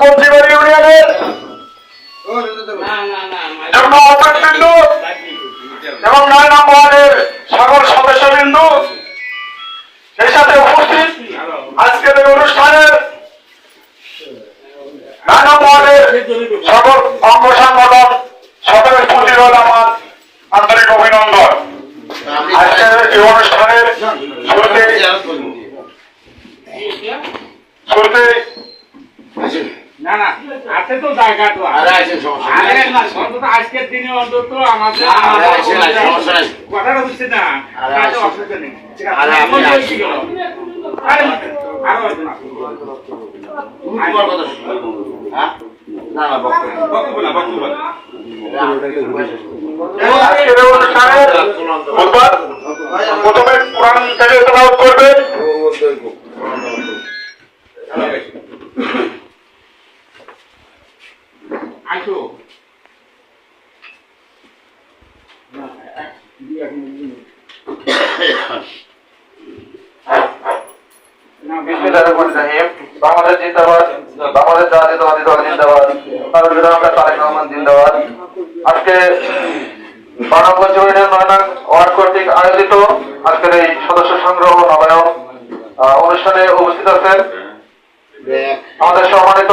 কোন আছে তো জায়গা তো আরে আছেন, সমস্যা আরে না, অন্তত আজকের দিনে অন্তত আমাদের আরে সমস্যা কথাটা বুঝছি না আরে অসুবিধা নেই। ঠিক আছে, আরে বলছি কেন? আরে না। তুমি তোমার কথা হ্যাঁ? না না বক্তব্য বক্তব্য না, বক্তব্য প্রথমে কোরআন থেকে তেলাওয়াত করবেন আইসো। বাংলাদেশ জিন্দাবাদ বাংলাদেশ জাতীয়তাবাদী দল জিন্দাবাদ তারুল তারেক রহমান জিন্দাবাদ। আজকে বারামগঞ্জ ইউনিয়ন নয়নাং ওয়ার্ড কর্তৃক আয়োজিত আজকের এই সদস্য সংগ্রহ নবায়ন আহ, অনুষ্ঠানে উপস্থিত আছেন। আমাদের সম্মানিত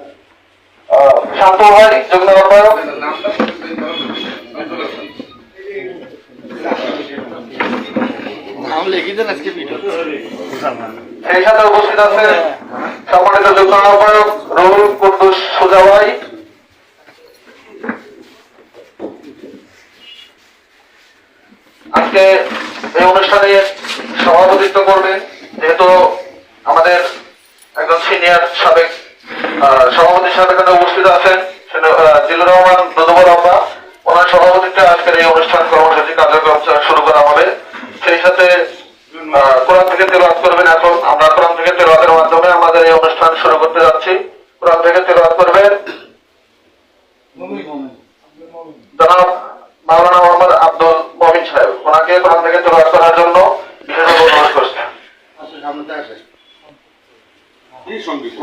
শান্ত ভাই যুগ্ম আহ্বায়ক সেই সাথে উপস্থিত আছে সম্মানিত যুগ্ম আহ্বায়ক রহুল কুদ্দুস সুজা আজকে এই অনুষ্ঠানে সভাপতিত্ব করবেন যেহেতু আমাদের একজন সিনিয়র সাবেক সভাপতি সাহেব এখানে উপস্থিত আছেন জিল্লুর রহমান দদুবর আব্বা ওনার সভাপতিত্বে আজকের এই অনুষ্ঠান কর্মসূচি কার্যক্রম শুরু করা হবে। সেই সাথে কোরআন থেকে তেলাওয়াত করবেন এখন। আমরা কোরআন থেকে তেলাওয়াতের মাধ্যমে আমাদের এই অনুষ্ঠান শুরু করতে যাচ্ছি। কোরআন থেকে তেলাওয়াত করবেন জনাব মাওলানা মোহাম্মদ আব্দুল মমিন সাহেব। ওনাকে কোরআন থেকে তেলাওয়াত করার জন্য বিশেষ অনুরোধ করছেন কি সঙ্গীত?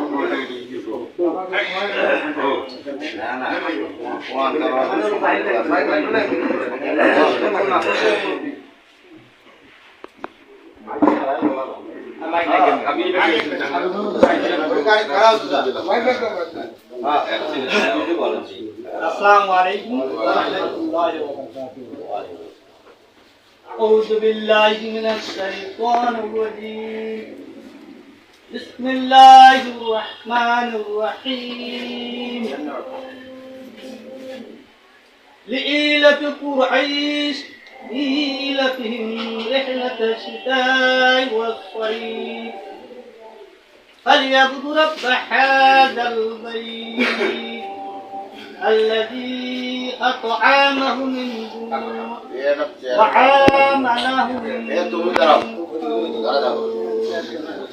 না না ওয়ান দেওয়া আমি এটা السلام عليكم ورحمة الله وبركاته أعوذ بالله من الشيطان الرجيم بسم الله الرحمن الرحيم. لإيلة قريش إيلتهم رحلة الشتاء والصيف. فليعبدوا رب هذا البيت الذي أطعمهم من جوع وآمنهم من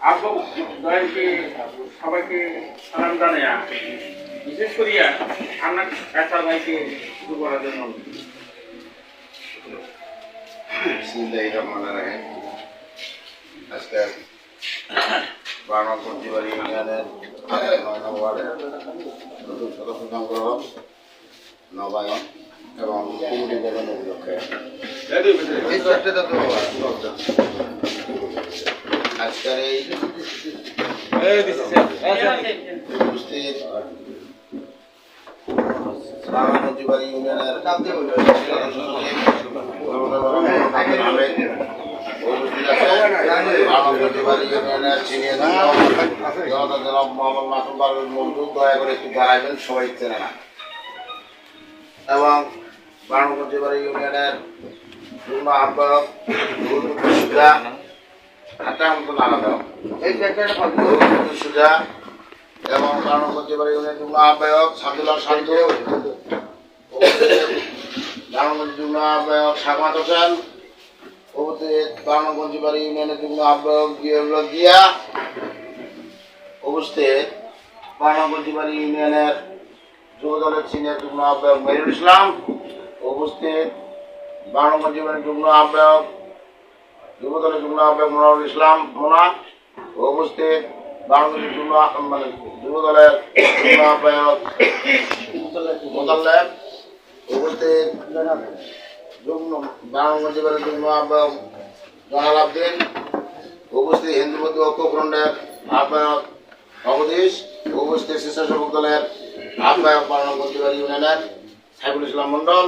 আব্বু দয়ালকে সবাইকে সালাম জানাইয়া বিশেষ করিয়া আমরা কাছার ভাইকে শুরু করার জন্য বিসমিল্লাহির রহমানির রহিম। আজকে বাংলা পঞ্চবাড়ি ইউনিয়নের নয় নম্বর ওয়ার্ডের নতুন সদস্য সংগ্রহ নবায়ন এবং কমিটি গঠন উপলক্ষে আজকের এই উপস্থিত বাংলা ইউনিয়নের সবাই চেনে না। এবং বাংলাদেশ ইউনিয়নের আহ্বায়ক সুজা এবং ইউনিয়নের পূর্ণ আহ্বায়ক সামদুল্লাহ শান্ত বাংলাদেশ যুগ্ম আহ্বায়ক সাগমাত হোসেন। উপস্থিত বাংলাগঞ্জ বাড়ি ইউনিয়নের যুগ্ম আহ্বায়ক জিয়াউল্লাহ জিয়া। উপস্থিত বাংলাগঞ্জ বাড়ি ইউনিয়নের যুব দলের সিনিয়র যুগ্ম আহ্বায়ক মহিরুল ইসলাম। উপস্থিত বাংলাগঞ্জ বাড়ির যুগ্ম আহ্বায়ক যুব দলের যুগ্ম আহ্বায়ক মনোয়ারুল ইসলাম মোনা উপস্থিত যুগ্ম আহ- মানে যুব দলের যুগ্ম আহ্বায়ক মোতাল্লেব উপস্থিত বাড়ির যুগ্ম আহ্বায়ক জনাল আবদিন উপস্থিত হিন্দুপতি ঐক্য ফ্রন্টের দলের আহ্বায়ক বাংলাগঞ্জ বাড়ি ইউনিয়নের সাইফুল ইসলাম মন্ডল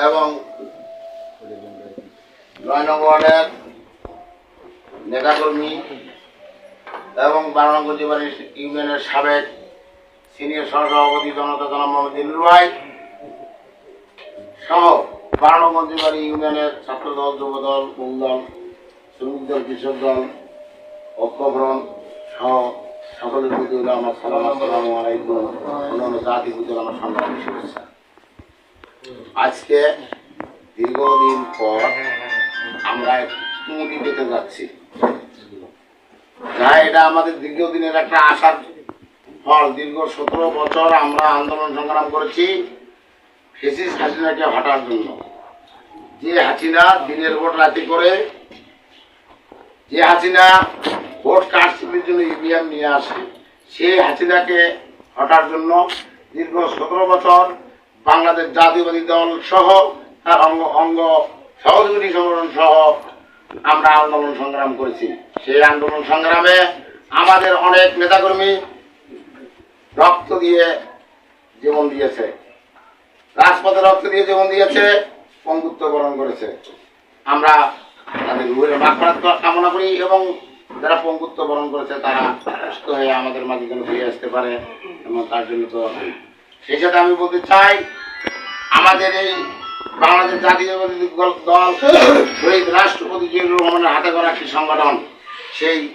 এবং নয় নং ওয়ার্ডের নেতাকর্মী এবং বাংলাগঞ্জ বাড়ি ইউনিয়নের সাবেক সিনিয়র সহসভাপতি জনতা জনাব মোহাম্মদ দিলুর ভাই সহ বারণগঞ্জ বাড়ি ইউনিয়নের ছাত্র দল যুব দল মূল শ্রমিক দল কৃষক দল ঐক্যভ্রণ সহ সকলের প্রতি আমার সালাম, আসসালামু আলাইকুম। অন্যান্য জাতি প্রতি আমার সংগ্রামী শুভেচ্ছা। আজকে দীর্ঘদিন পর আমরা তুমুটি পেতে যাচ্ছি। যা এটা আমাদের দীর্ঘদিনের একটা আশার ফল। দীর্ঘ সতেরো বছর আমরা আন্দোলন সংগ্রাম করেছি, ফেসিস হাসিনাকে হটার জন্য। যে হাসিনা দিনের ভোট রাতে করে, যে হাসিনা ভোট কারচুপির জন্য ইভিএম নিয়ে আসে সেই হাসিনাকে হটার জন্য দীর্ঘ সতেরো বছর বাংলাদেশ জাতীয়বাদী দল সহ তার অঙ্গ অঙ্গ সহযোগী সংগঠন সহ আমরা আন্দোলন সংগ্রাম করেছি। সেই আন্দোলন সংগ্রামে আমাদের অনেক নেতাকর্মী রক্ত দিয়ে জীবন দিয়েছে। রাজপথে রক্ত দিয়ে জীবন দিয়েছে পঙ্গুত্ব বরণ করেছে। আমরা তাদের রুহের মাফরাত কামনা করি এবং যারা পঙ্গুত্ব বরণ করেছে, তারা সুস্থ হয়ে আমাদের মাঝে যেন ফিরে আসতে পারে এবং তার জন্য তো সেই সাথে আমি বলতে চাই, আমাদের এই বাংলাদেশ জাতীয়বাদী দল- শহীদ রাষ্ট্রপতি জিয়াউর রহমানের হাতে করা একটি সংগঠন। সেই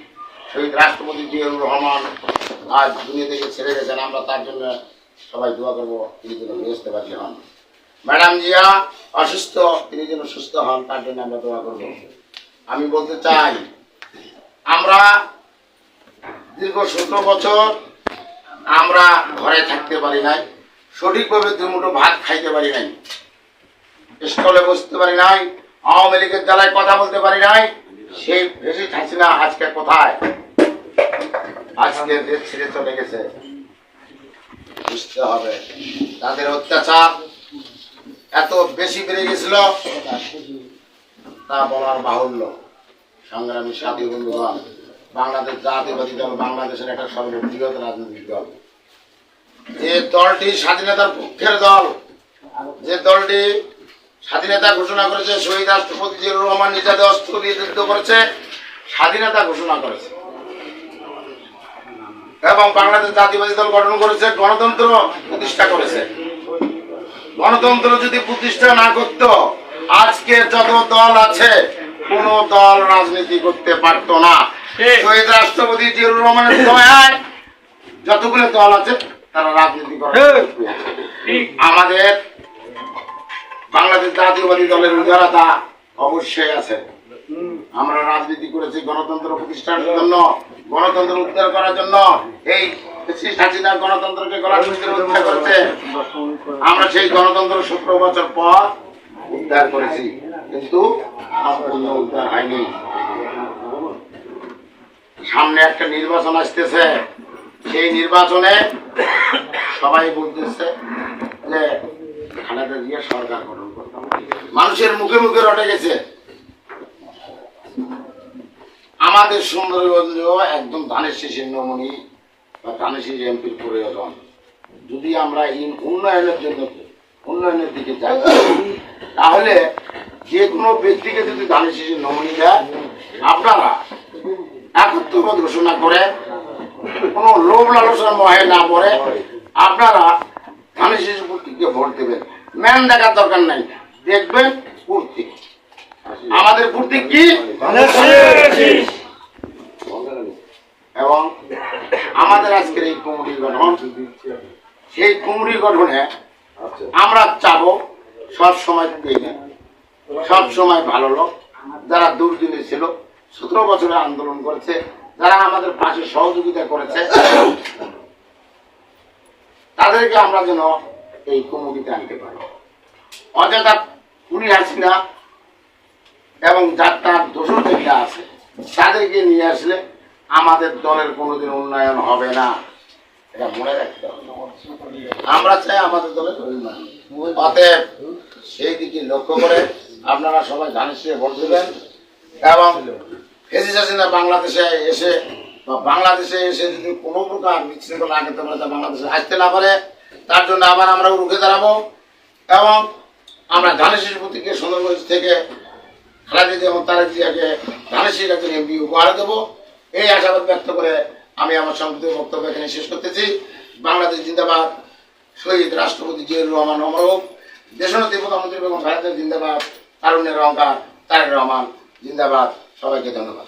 শহীদ রাষ্ট্রপতি জিয়াউর রহমান আজ দুনিয়া থেকে ছেড়ে গেছেন। আমরা তার জন্য সবাই দোয়া করব, তিনি যেন পারি হন। ম্যাডাম জিয়া অসুস্থ, তিনি যেন সুস্থ হন, তার জন্য আমরা দোয়া করব। আমি বলতে চাই, আমরা দীর্ঘ সতেরো বছর আমরা ঘরে থাকতে পারি নাই, সঠিকভাবে দুমুঠো ভাত খাইতে পারি নাই। স্টলে বসতে পারি নাই, আওয়ামী লীগের জ্বালায় কথা বলতে পারি নাই। সেই বেশি হাসিনা আজকে কোথায়? আজকে দেশ ছেড়ে চলে গেছে। বুঝতে হবে। তাদের অত্যাচার এত বেশি বেড়ে গেছিল, তা বলার বাহুল্য। সংগ্রামী সাথী বন্ধুগণ, বাংলাদেশ জাতীয়বাদী দল, বাংলাদেশের একটা সর্ববৃহৎ রাজনৈতিক দল। যে দলটি স্বাধীনতার পক্ষের দল, যে দলটি স্বাধীনতা ঘোষণা করেছে শহীদ রাষ্ট্রপতি জিয়াউর রহমান নিজাদে অস্ত্র দিয়ে যুদ্ধ করেছে স্বাধীনতা ঘোষণা করেছে। এবং বাংলাদেশ জাতীয়বাদী দল গঠন করেছে গণতন্ত্র প্রতিষ্ঠা করেছে। গণতন্ত্র যদি প্রতিষ্ঠা না করত আজকে যত দল আছে কোন দল রাজনীতি করতে পারতো না। শহীদ রাষ্ট্রপতি জিয়াউর রহমানের দয়ায় যতগুলো দল আছে তারা রাজনীতি করে আমাদের বাংলাদেশ জাতীয়বাদী দলের উদারতা অবশ্যই আছে। আমরা রাজনীতি করেছি গণতন্ত্র প্রতিষ্ঠার জন্য, গণতন্ত্র উদ্ধার করার জন্য। এই আমরা সেই গণতন্ত্র সতেরো বছর পর উদ্ধার করেছি, কিন্তু উদ্ধার হয়নি। সামনে একটা নির্বাচন আসতেছে। সেই নির্বাচনে সবাই বলতেছে যে খালেদা জিয়া সরকার গঠন করতে হবে। মানুষের মুখে মুখে রটে গেছে আমাদের সুন্দরগঞ্জ একদম ধানের শীষের নমনি বা ধানের শীষ এমপির প্রয়োজন যদি আমরা এই উন্নয়নের জন্য উন্নয়নের দিকে যাই, তাহলে যে কোনো ব্যক্তিকে যদি ধানের শিশির নমনি দেয়, আপনারা একত্রপদ ঘোষণা করে, কোনো লোভ লালসার মহে না পড়ে, আপনারা ধানের শিশু প্রতীককে ভোট দেবেন ম্যান দেখার দরকার নাই। দেখবেন প্রতীক আমাদের প্রতীক কি? এবং আমাদের আজকের এই কমিটি গঠন সেই কমিটি গঠনে আমরা চাবো সব সময় পেয়ে সব সময় ভালো লোক যারা দুর্দিনে ছিল সতেরো বছরে আন্দোলন করেছে যারা আমাদের পাশে সহযোগিতা করেছে তাদেরকে আমরা যেন এই কমিটিতে আনতে পারি। অযথা উনি হাসিনা এবং যার তার দোষর যেটা আছে, তাদেরকে নিয়ে আসলে আমাদের দলের কোনোদিন উন্নয়ন হবে না। এটা মনে রাখতে হবে। আমরা চাই আমাদের দলের উন্নয়ন। অতএব সেই দিকে লক্ষ্য করে আপনারা সবাই ধানের ভোট দেবেন এবং ফেসিস হাসিনা বাংলাদেশে এসে বা বাংলাদেশে এসে যদি কোনো প্রকার বিশৃঙ্খলা আগাতে পারে বাংলাদেশে আসতে না পারে, তার জন্য আবার আমরা রুখে দাঁড়াবো এবং আমরা ধানের শিশু প্রতীকে সুন্দরগঞ্জ থেকে খালাদি এবং তারেক জিয়াকে ধানের শিশু একজন এমপি উপহার দেবো। এই আশাবাদ ব্যক্ত করে আমি আমার সংক্ষিপ্ত বক্তব্য এখানে শেষ করতেছি। বাংলাদেশ জিন্দাবাদ, শহীদ রাষ্ট্রপতি জিয়াউর রহমান অমরক দেশনেত্রী প্রধানমন্ত্রী এবং খালেদা জিন্দাবাদ, তারুণ্যের অহংকার, তারেক রহমান জিন্দাবাদ। সবাইকে ধন্যবাদ।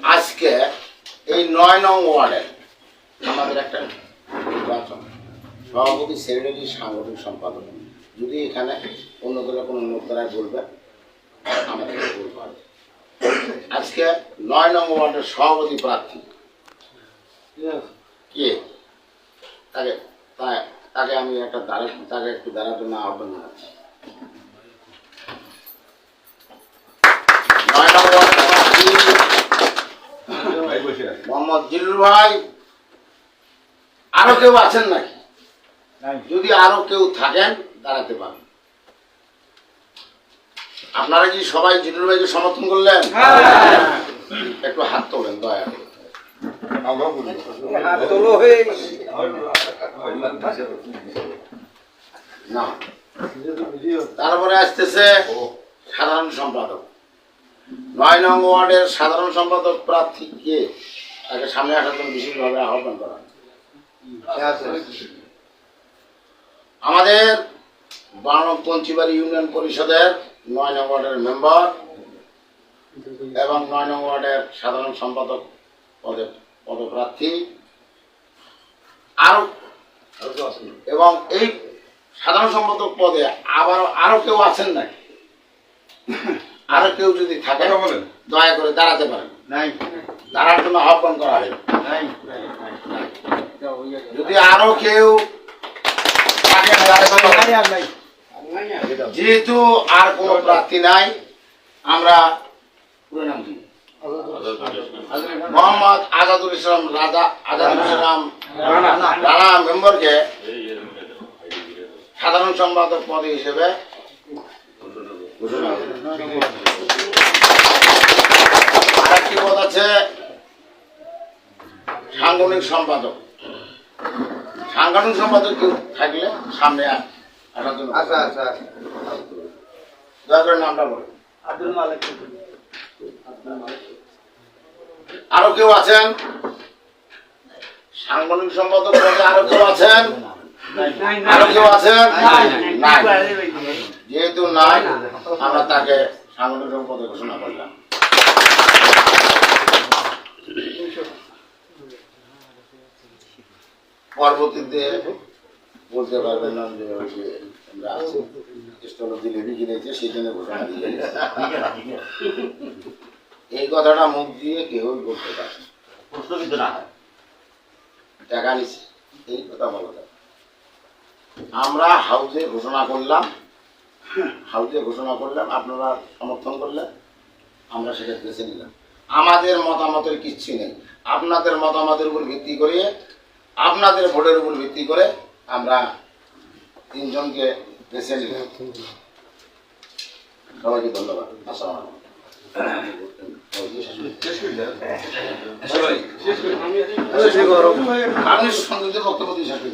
আজকে এই নয় নং ওয়ার্ডে আমাদের একটা নির্বাচন। সভাপতি, সেক্রেটারি, সাংগঠনিক সম্পাদক। যদি এখানে অন্য কোনো লোক দ্বারা বলবে, আমাদের বলবে আজকে নয় নং ওয়ার্ডের সভাপতি প্রার্থী কে? তাকে তাকে আমি একটা দাঁড়া তাকে একটু দাঁড়ার জন্য আহ্বান জানাচ্ছি নয় নং ওয়ার্ডের প্রার্থী মোহাম্মদ জিল্লুর ভাই আরও কেউ আছেন নাকি? যদি আরও কেউ থাকেন দাঁড়াতে পারেন। আপনারা কি সবাই জিল্লুর ভাইকে সমর্থন করলেন? একটু হাত তোলেন দয়া করে। না। তারপরে আসতেছে সাধারণ সম্পাদক। নয় নং ওয়ার্ডের সাধারণ সম্পাদক প্রার্থী কে? তাকে সামনে আসার জন্য বিশেষভাবে আহ্বান করা আমাদের বারো পঞ্চিবাড়ি ইউনিয়ন পরিষদের নয় নং ওয়ার্ডের মেম্বার এবং নয় নং ওয়ার্ডের সাধারণ সম্পাদক পদে পদপ্রার্থী। আরও এবং এই সাধারণ সম্পাদক পদে আবার আরও কেউ আছেন নাকি? আরও কেউ যদি থাকে দয়া করে দাঁড়াতে পারেন। দাঁড়ার জন্য আহ্বান করা হয় যদি আরও কেউ যেহেতু আর কোনো প্রার্থী নাই আমরা পুরো নাম কি মোহাম্মদ আজাদুল ইসলাম রাজা আজাদুল ইসলাম রানা মেম্বারকে সাধারণ সম্পাদক পদে হিসেবে ঘোষণা। আরেকটি পদ আছে সাংগঠনিক সম্পাদক। সাংগঠনিক সম্পাদক কেউ থাকলে সামনে আসার জন্য আচ্ছা আচ্ছা দয়া করে নামটা বলুন আরও কেউ আছেন? সাংগঠনিক সম্পাদক পদে আরও কেউ আছেন? আরও কেউ আছেন? নাই যেহেতু নাই। আমরা তাকে সাংগঠনিক সম্পাদক ঘোষণা করলাম। পরবর্তীতে বলতে পারবেন না যে ওই যে আমরা আছি স্টল জিলেবি কিনেছে সেই জন্য ঘোষণা দিয়ে এই কথাটা মুখ দিয়ে কেউই বলতে পারে প্রশ্ন কিন্তু না। টাকা নিচ্ছে এই কথা বলা যায়। আমরা হাউজে ঘোষণা করলাম হাউজে ঘোষণা করলাম আপনারা সমর্থন করলেন আমরা সেটা বেছে নিলাম। আমাদের মতামতের কিচ্ছু নেই। আপনাদের মতামতের উপর ভিত্তি করে আপনাদের ভোটের উপর ভিত্তি করে আমরা তিনজনকে বেছে নিলাম। সবাইকে ধন্যবাদ। আসসালাম আপনি বক্তব্য দিয়ে শেষ করে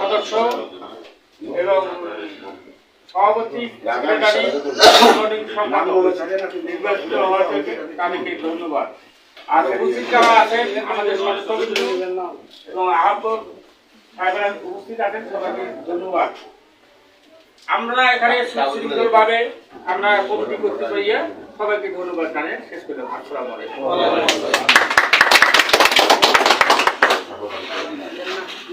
সদস্য এবং সভাপতি নির্বাচিত হওয়া থেকে তাদেরকে ধন্যবাদ। আর উপস্থিত যারা আছেন আমাদের সদস্যবৃন্দ এবং আহ্বক সাহেবরা উপস্থিত আছেন সবাইকে ধন্যবাদ। আমরা এখানে সুশৃঙ্খল ভাবে আমরা কমিটি করতে পারিয়া সবাইকে ধন্যবাদ জানিয়ে শেষ করলাম। আসসালামু আলাইকুম।